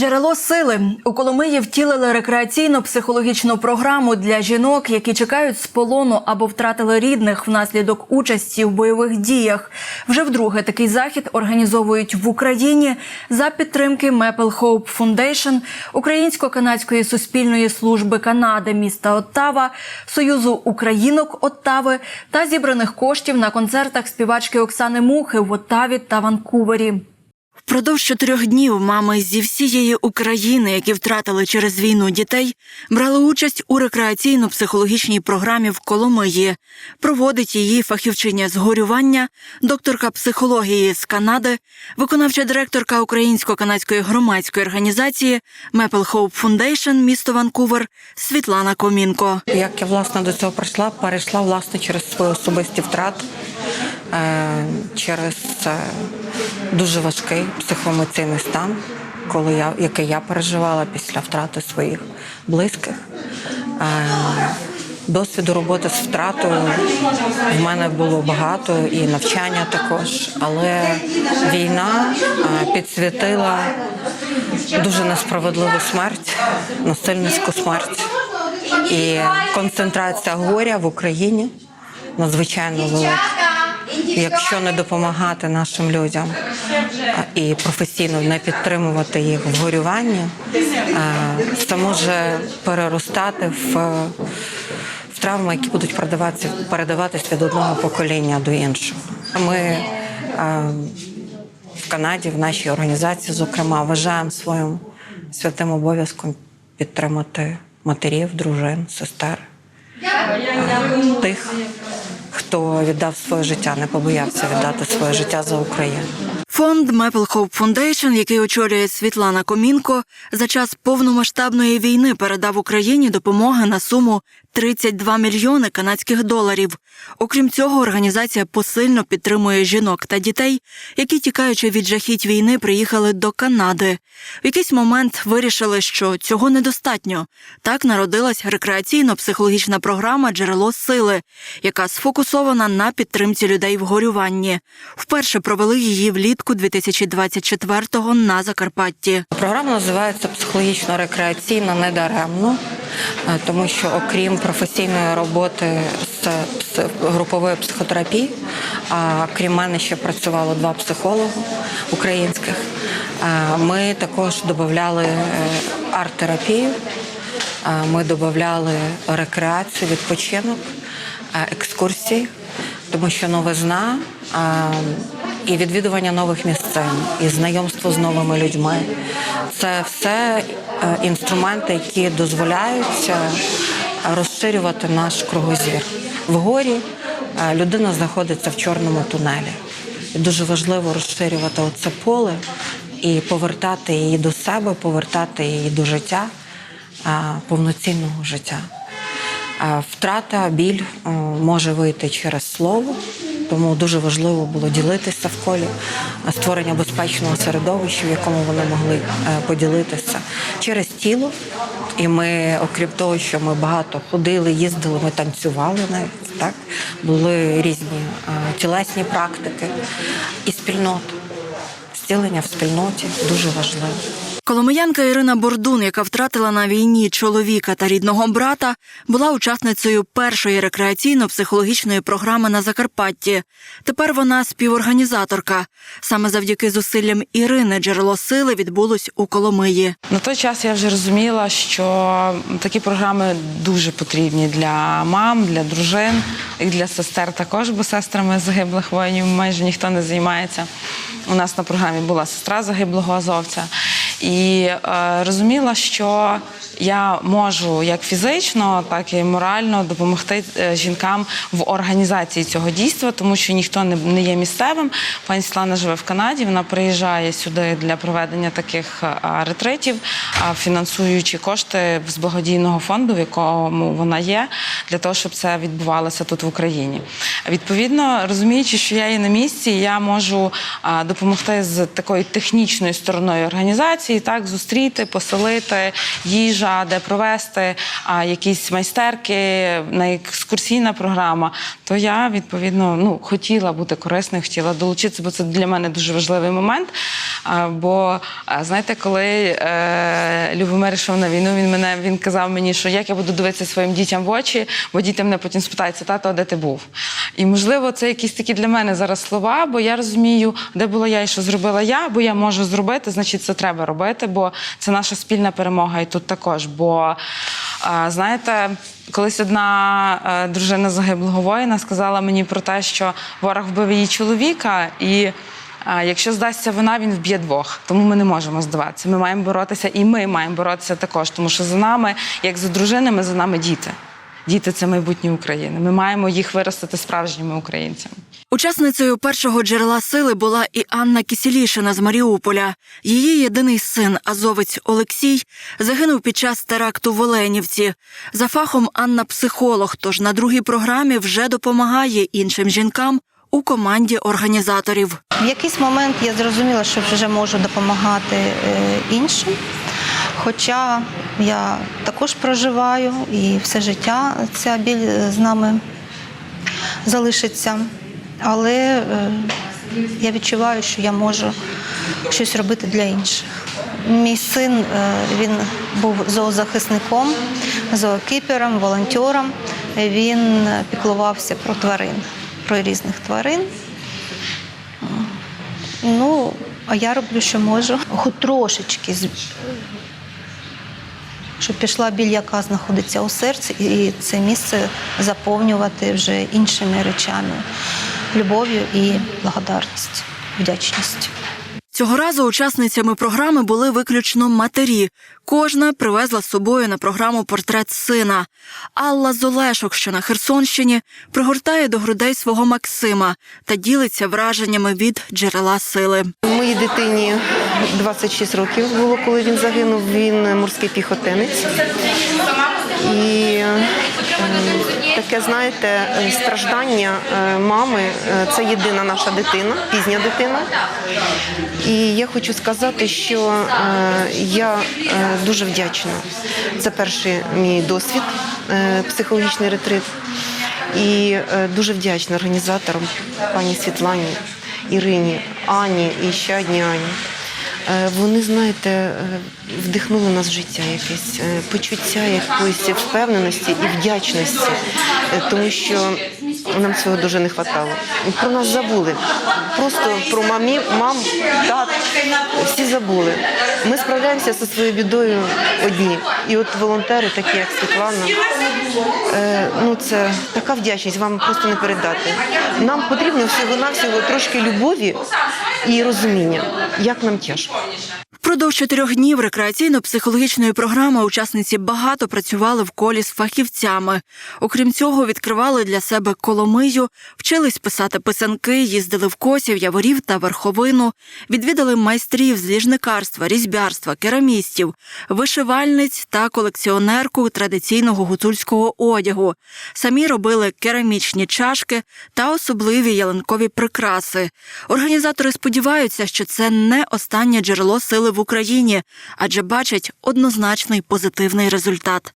Джерело сили у Коломиї втілили рекреаційно-психологічну програму для жінок, які чекають з полону або втратили рідних внаслідок участі в бойових діях. Вже вдруге такий захід організовують в Україні за підтримки Maple Hope Foundation, Українсько-канадської суспільної служби Канади міста Оттава, Союзу Українок Оттави та зібраних коштів на концертах співачки Оксани Мухи в Оттаві та Ванкувері. Впродовж чотирьох днів мами зі всієї України, які втратили через війну дітей, брали участь у рекреаційно-психологічній програмі в Коломиї. Проводить її фахівчиня з горювання, докторка психології з Канади, виконавча директорка Українсько-канадської громадської організації Maple Hope Foundation місто Ванкувер Світлана Комінко. Як я власне до цього прийшла, перейшла власне через свої особисті втрати, через е, дуже важкий психоемоційний стан, коли я, який я переживала після втрати своїх близьких. Е, Досвіду роботи з втратою в мене було багато і навчання також, але війна е, підсвітила дуже несправедливу смерть, насильницьку смерть. І концентрація горя в Україні надзвичайно велика. Якщо не допомагати нашим людям і професійно не підтримувати їх в горюванні, це може переростати в, в травми, які будуть передаватися, передаватись від одного покоління до іншого. Ми в Канаді, в нашій організації, зокрема, вважаємо своїм святим обов'язком підтримати матерів, дружин, сестер, е, тих, хто віддав своє життя, не побоявся віддати своє життя за Україну. Фонд Maple Hope Foundation, який очолює Світлана Комінко, за час повномасштабної війни передав Україні допомоги на суму 32 мільйони канадських доларів. Окрім цього, організація посильно підтримує жінок та дітей, які, тікаючи від жахіть війни, приїхали до Канади. В якийсь момент вирішили, що цього недостатньо. Так народилась рекреаційно-психологічна програма Джерело сили, яка сфокусована на підтримці людей в горюванні. Вперше провели її влітку 2024-го на Закарпатті. Програма називається психологічно-рекреаційна недаремно, е, тому що окрім професійної роботи з групової психотерапії, крім мене ще працювало два психологи українських. Е, Ми також додавали е, арт-терапію, е, ми додавали рекреацію, відпочинок, е, екскурсії, тому що новизна. І відвідування нових місцин, і знайомство з новими людьми. Це все е, інструменти, які дозволяють е, розширювати наш кругозір. В горі е, людина знаходиться в чорному тунелі. І дуже важливо розширювати оце поле і повертати її до себе, повертати її до життя, повноцінного життя. Втрата, біль може вийти через слово, тому дуже важливо було ділитися в колі створення безпечного середовища, в якому вони могли е, поділитися через тіло. І ми, окрім того, що ми багато ходили, їздили, ми танцювали навіть так. Були різні е, тілесні практики і спільнота. Зцілення в спільноті дуже важливо. Коломиянка Ірина Бордун, яка втратила на війні чоловіка та рідного брата, була учасницею першої рекреаційно-психологічної програми на Закарпатті. Тепер вона співорганізаторка. Саме завдяки зусиллям Ірини джерело сили відбулось у Коломиї. На той час я вже розуміла, що такі програми дуже потрібні для мам, для дружин і для сестер також, бо сестрами загиблих воїнів майже ніхто не займається. У нас на програмі була сестра загиблого азовця. І е, розуміла, що я можу як фізично, так і морально допомогти е, жінкам в організації цього дійства, тому що ніхто не, є місцевим. Пані Світлана живе в Канаді. Вона приїжджає сюди для проведення таких е, ретритів, фінансуючи кошти з благодійного фонду, в якому вона є, для того, щоб це відбувалося тут в Україні. Відповідно, розуміючи, що я є на місці, я можу допомогти з такою технічною стороною організації, так зустріти, поселити, їжа, площа, де провести а, якісь майстерки, на екскурсійна програма, то я відповідно ну, хотіла бути корисною, хотіла долучитися, бо це для мене дуже важливий момент. А, бо знаєте, коли е, Любомир йшов на війну, він мене він казав мені, що як я буду дивитися своїм дітям в очі, бо діти мене потім спитаються, тато, де ти був? І можливо, це якісь такі для мене зараз слова, бо я розумію, де була я і що зробила я, бо я можу зробити, значить, це треба робити, бо це наша спільна перемога і тут також. Бо знаєте, колись одна е, дружина загиблого воїна сказала мені про те, що ворог вбив її чоловіка і. А якщо здасться вона, він вб'є двох. Тому ми не можемо здаватися. Ми маємо боротися, і ми маємо боротися також, тому що за нами, як за дружинами, за нами діти. Діти це майбутнє України. Ми маємо їх виростити справжніми українцями. Учасницею першого джерела сили була і Анна Кісілішина з Маріуполя. Її єдиний син, азовець Олексій, загинув під час теракту в Оленівці. За фахом Анна психолог, тож на другій програмі вже допомагає іншим жінкам у команді організаторів. В якийсь момент я зрозуміла, що вже можу допомагати е, іншим. Хоча я також проживаю і все життя ця біль з нами залишиться. Але е, я відчуваю, що я можу щось робити для інших. Мій син е, він був зоозахисником, зоокіпером, волонтером. Він піклувався про тварин, про різних тварин. Ну, а я роблю, що можу. Хоч трошечки, щоб пішла біль, яка знаходиться у серці, і це місце заповнювати вже іншими речами, любов'ю і благодарністю, вдячністю. Цього разу учасницями програми були виключно матері. Кожна привезла з собою на програму портрет сина. Алла Золешок, що на Херсонщині, пригортає до грудей свого Максима та ділиться враженнями від джерела сили. Моїй дитині 26 років було, коли він загинув. Він морський піхотинець. І таке, знаєте, е, страждання е, мами е, це єдина наша дитина, пізня дитина. І я хочу сказати, що я дуже вдячна. Це перший мій досвід, психологічний ретрит. І дуже вдячна організаторам, пані Світлані, Ірині, Ані і ще одній Ані. Е, Вони, знаєте, е, вдихнули нас в життя якесь е, почуття якоїсь впевненості і вдячності, тому що нам цього дуже не вистачало. Про нас забули. Просто про мамі, мам, тат, всі забули. Ми справляємося зі своєю бідою одні. І от волонтери, такі як Світлана, ну це така вдячність, вам просто не передати. Нам потрібно всього-навсього трошки любові і розуміння, як нам тяжко. Впродовж чотирьох днів рекреаційно-психологічної програми учасниці багато працювали в колі з фахівцями. Окрім цього, відкривали для себе коломию, вчились писати писанки, їздили в косів, яворів та верховину, відвідали майстрів з ліжникарства, різьбярства, керамістів, вишивальниць та колекціонерку традиційного гуцульського одягу. Самі робили керамічні чашки та особливі ялинкові прикраси. Організатори сподіваються, що це не останнє джерело сили в Україні, адже бачать однозначний позитивний результат.